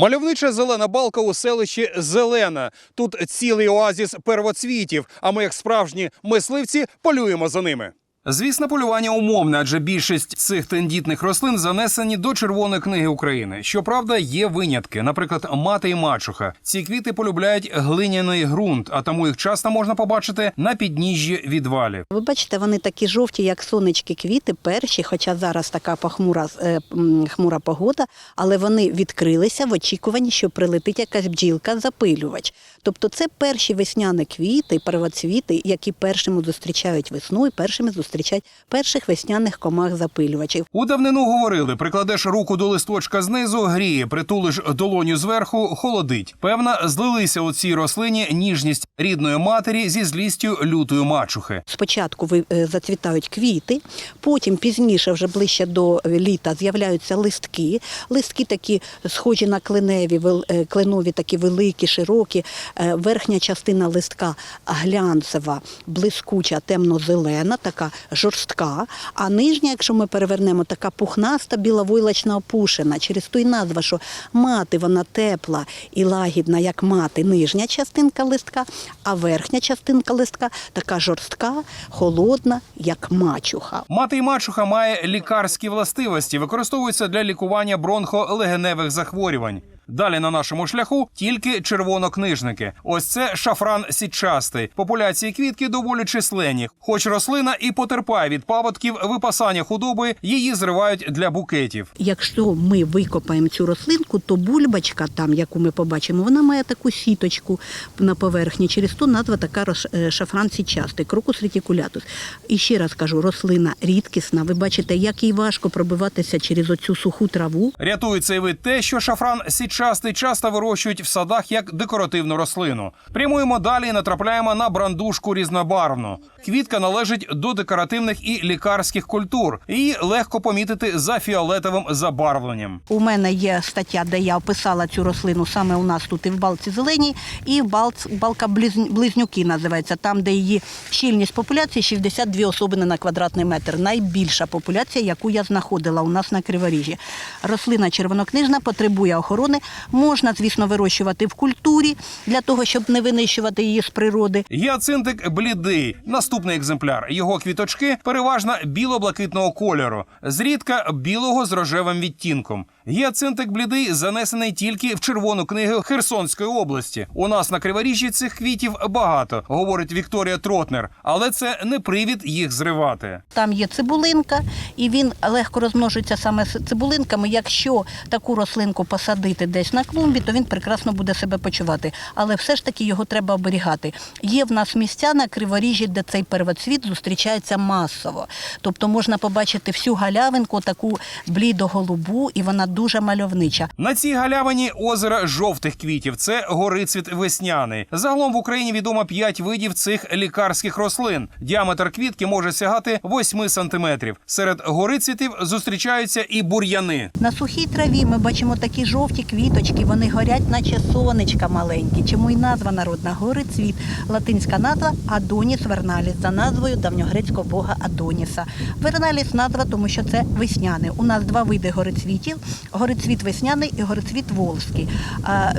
Мальовнича зелена балка у селищі Зелена. Тут цілий оазіс первоцвітів. А ми, як справжні мисливці, полюємо за ними. Звісно, полювання умовне, адже більшість цих тендітних рослин занесені до Червоної книги України. Щоправда, є винятки, наприклад, мати і мачуха. Ці квіти полюбляють глиняний ґрунт, а тому їх часто можна побачити на підніжжі відвалів. Ви бачите, вони такі жовті, як сонечки квіти, перші, хоча зараз така похмура, е, хмура погода, але вони відкрилися в очікуванні, що прилетить якась бджілка-запилювач. Тобто це перші весняні квіти, первоцвіти, які першими зустрічають весну і першими зустрічають перших весняних комах-запилювачів. У давнину говорили: прикладеш руку до листочка знизу, гріє, притулиш долоню зверху, холодить. Певно, злилися у цій рослині ніжність рідної матері зі злістю лютої мачухи. Спочатку ви- е, зацвітають квіти, потім пізніше, вже ближче до літа, з'являються листки. Листки такі схожі на клиневі, е, кленові, такі великі, широкі. Е, Верхня частина листка глянцева, блискуча, темно-зелена, така жорстка. А нижня, якщо ми перевернемо, така пухнаста біловойлочна опушена. Через ту й назва, що мати вона тепла і лагідна, як мати, нижня частинка листка, а верхня частинка листка така жорстка, холодна, як мачуха. Мати і мачуха має лікарські властивості, використовується для лікування бронхолегеневих захворювань. Далі на нашому шляху тільки червонокнижники. Ось це шафран сітчастий. Популяції квітки доволі численні. Хоч рослина і потерпає від паводків випасання худоби, її зривають для букетів. Якщо ми викопаємо цю рослинку, то бульбочка, там, яку ми побачимо, вона має таку сіточку на поверхні. Через то назва така е, шафран січастий, крокус ретикулятус. І ще раз кажу, рослина рідкісна. Ви бачите, як їй важко пробиватися через оцю суху траву. Рятує цей вид те, що шафран сітчастий часто вирощують в садах як декоративну рослину. Прямуємо далі і натрапляємо на брандушку різнобарвну. Квітка належить до декоративних і лікарських культур. Її легко помітити за фіолетовим забарвленням. У мене є стаття, де я описала цю рослину саме у нас тут і в балці зеленій, і в балц, балка Близн- близнюки називається, там, де її щільність популяції 62 особини на квадратний метр. Найбільша популяція, яку я знаходила у нас на Криворіжжі. Рослина червонокнижна потребує охорони. Можна, звісно, вирощувати в культурі для того, щоб не винищувати її з природи. Гіацинтик блідий. Наступний екземпляр. Його квіточки переважно біло-блакитного кольору, зрідка білого з рожевим відтінком. Гіацинтик блідий занесений тільки в червону книгу Херсонської області. У нас на криворіжжі цих квітів багато, говорить Вікторія Тротнер, але це не привід їх зривати. Там є цибулинка, і він легко розмножується саме з цибулинками. Якщо таку рослинку посадити десь на клумбі, то він прекрасно буде себе почувати. Але все ж таки його треба оберігати. Є в нас місця на криворіжжі, де цей первоцвіт зустрічається масово. Тобто можна побачити всю галявинку, таку блідо-голубу, і вона дуже мальовнича. На цій галявині озера жовтих квітів. Це горицвіт весняний. Загалом в Україні відомо 5 видів цих лікарських рослин. Діаметр квітки може сягати 8 сантиметрів. Серед горицвітів зустрічаються і бур'яни. На сухій траві ми бачимо такі жовті квіточки, вони горять, наче сонечка маленькі. Чому й назва народна горицвіт. Латинська назва Адоніс Верналіс за назвою давньогрецького бога Адоніса. Верналіс назва, тому що це весняний. У нас два види горицвітів: горицвіт весняний і горицвіт волзький.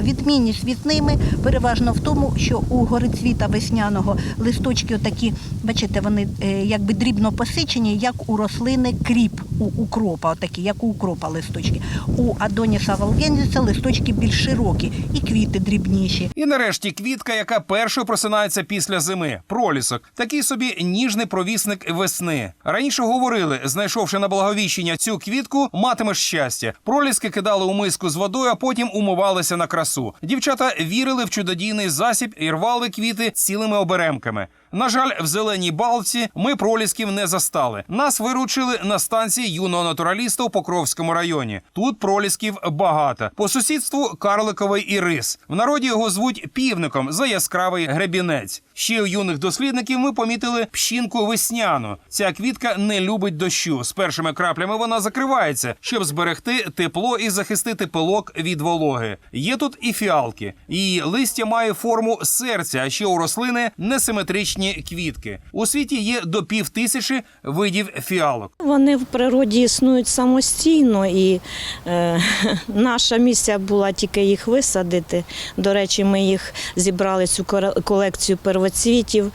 Відмінність від ними переважно в тому, що у горицвіта весняного листочки отакі, бачите, вони е, якби дрібно посичені, як у рослини кріп у укропа, отакі, як у укропа листочки. У Адоніса Волгензіса листочки більш широкі і квіти дрібніші. І нарешті квітка, яка першою просинається після зими. Пролісок, такий собі ніжний провісник весни. Раніше говорили, знайшовши на благовіщення цю квітку, матимеш щастя. Проліски кидали у миску з водою, а потім умивалися на красу. Дівчата вірили в чудодійний засіб і рвали квіти цілими оберемками. На жаль, в зеленій балці ми пролісків не застали. Нас виручили на станції юного натураліста у Покровському районі. Тут пролісків багато. По сусідству карликовий ірис. В народі його звуть півником за яскравий гребінець. Ще у юних дослідників ми помітили пщінку весняну. Ця квітка не любить дощу. З першими краплями вона закривається, щоб зберегти тепло і захистити пилок від вологи. Є тут і фіалки. Її листя має форму серця, а ще у рослини несиметричні квітки. У світі є до пів тисячі видів фіалок. Вони в природі існують самостійно, і е, наша місія була тільки їх висадити. До речі, ми їх зібрали цю колекцію первоцвітів,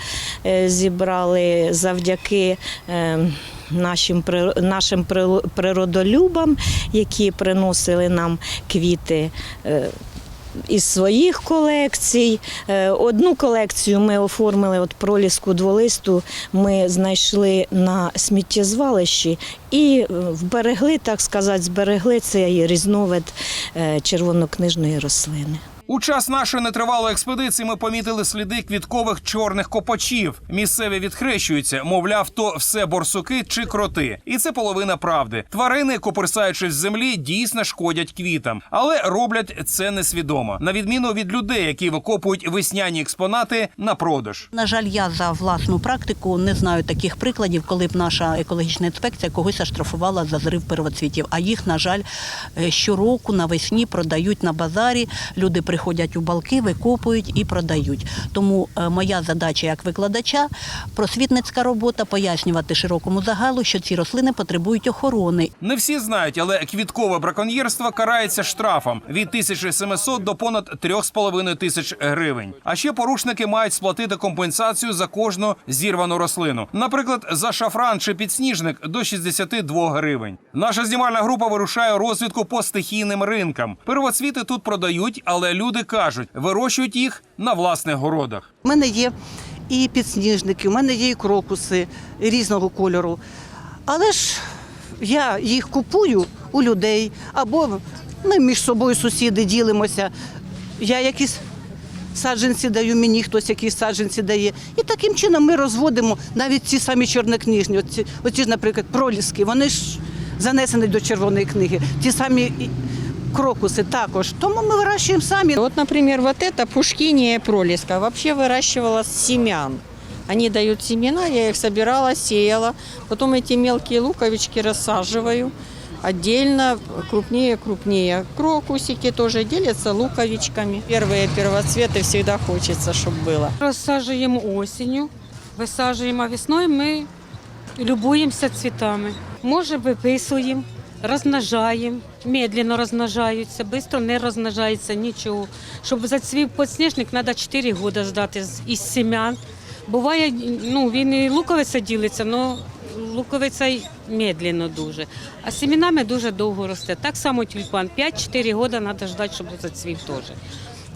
е, зібрали завдяки. Е, Нашим нашим природолюбам, які приносили нам квіти е, із своїх колекцій. Е, Одну колекцію ми оформили от проліску дволисту. Ми знайшли на сміттєзвалищі і е, вберегли, так сказати, зберегли цей різновид е, червонокнижної рослини. У час нашої нетривалої експедиції ми помітили сліди квіткових чорних копачів. Місцеві відхрещуються, мовляв, то все борсуки чи кроти. І це половина правди. Тварини, коперсаючись з землі, дійсно шкодять квітам, але роблять це несвідомо, на відміну від людей, які викопують весняні експонати на продаж. На жаль, я за власну практику не знаю таких прикладів, коли б наша екологічна інспекція когось оштрафувала за зрив первоцвітів. А їх, на жаль, е, щороку навесні продають на базарі. Люди приходять у балки, викопують і продають. Тому е, моя задача як викладача просвітницька робота пояснювати широкому загалу, що ці рослини потребують охорони. Не всі знають, але квіткове браконьєрство карається штрафом від 1700 до понад 3,5 тисяч гривень. А ще порушники мають сплатити компенсацію за кожну зірвану рослину. Наприклад, за шафран чи підсніжник до 62 гривень. Наша знімальна група вирушає розвідку по стихійним ринкам. Первоцвіти тут продають, але люди кажуть, вирощують їх на власних городах. У мене є і підсніжники, у мене є і крокуси різного кольору. Але ж я їх купую у людей або ми між собою сусіди ділимося. Я якісь саджанці даю, мені хтось якісь саджанці дає. І таким чином ми розводимо навіть ці самі чорнокнижні. Оці, оці ж, наприклад, проліски, вони ж занесені до червоної книги. Ті самі крокуси також. Тому ми вирощуємо самі. Вот, например, вот это пушкиния пролеска вообще выращивала с семян. Они дают семена, я их собирала, сеяла. Потом эти мелкие луковички рассаживаю отдельно, крупнее, крупнее. Крокусики тоже делятся луковичками. Первые первоцветы всегда хочется, чтобы было. Розсаджуємо осінню, висаджуємо, а весною ми любуємося цвітами. Може, виписуємо, Розмножаємо, медленно розмножаються, швидко не розмножається нічого. Щоб зацвів подсніжник, треба 4 роки ждати із сім'ян. Буває, ну, він і луковиця ділиться, але луковиця медленно дуже. А семінами дуже довго росте. Так само тюльпан. 5-4 роки треба ждати, щоб зацвів теж.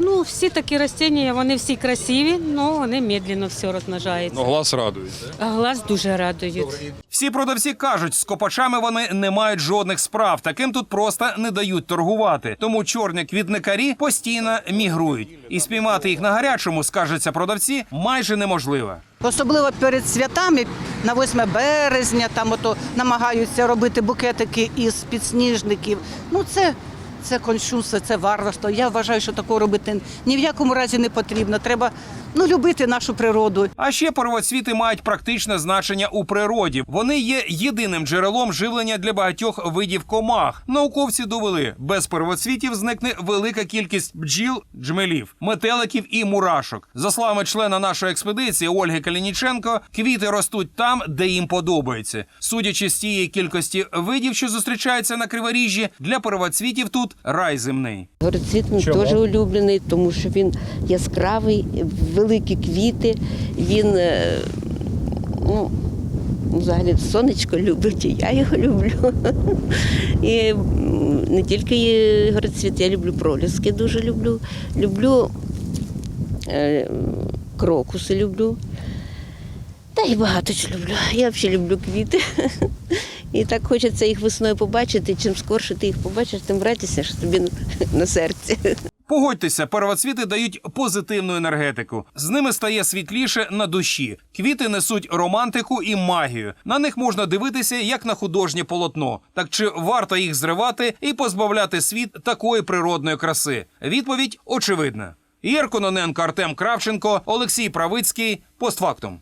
Ну, всі такі рослини, вони всі красиві, але вони медленно все розмножаються. Ну, глаз радує. А глаз дуже радують. Всі продавці кажуть, з копачами вони не мають жодних справ. Таким тут просто не дають торгувати. Тому чорні квітникарі постійно мігрують. І спіймати їх на гарячому, скажуться продавці, майже неможливо. Особливо перед святами на 8 березня там ото намагаються робити букетики із підсніжників. Ну це, це кончуса, це варварство. Я вважаю, що такого робити ні в якому разі не потрібно. Треба ну, любити нашу природу. А ще первоцвіти мають практичне значення у природі. Вони є єдиним джерелом живлення для багатьох видів комах. Науковці довели, без первоцвітів зникне велика кількість бджіл, джмелів, метеликів і мурашок. За словами члена нашої експедиції Ольги Калініченко, квіти ростуть там, де їм подобається. Судячи з тієї кількості видів, що зустрічаються на криворіжжі, для первоцвітів тут рай земний. Горцвіт мій теж улюблений, тому що він яскравий, великі квіти, він е, ну, взагалі сонечко любить, і я його люблю. І не тільки горцвіт, я люблю проліски, дуже люблю. Люблю е, крокуси люблю. Та й багато чого люблю. Я взагалі люблю квіти. І так хочеться їх весною побачити. Чим скорше ти їх побачиш, тим радісніше тобі на серці. Погодьтеся, первоцвіти дають позитивну енергетику. З ними стає світліше на душі. Квіти несуть романтику і магію. На них можна дивитися як на художнє полотно. Так чи варто їх зривати і позбавляти світ такої природної краси? Відповідь очевидна. Ігор Кононенко, Артем Кравченко, Олексій Правицький. Постфактум.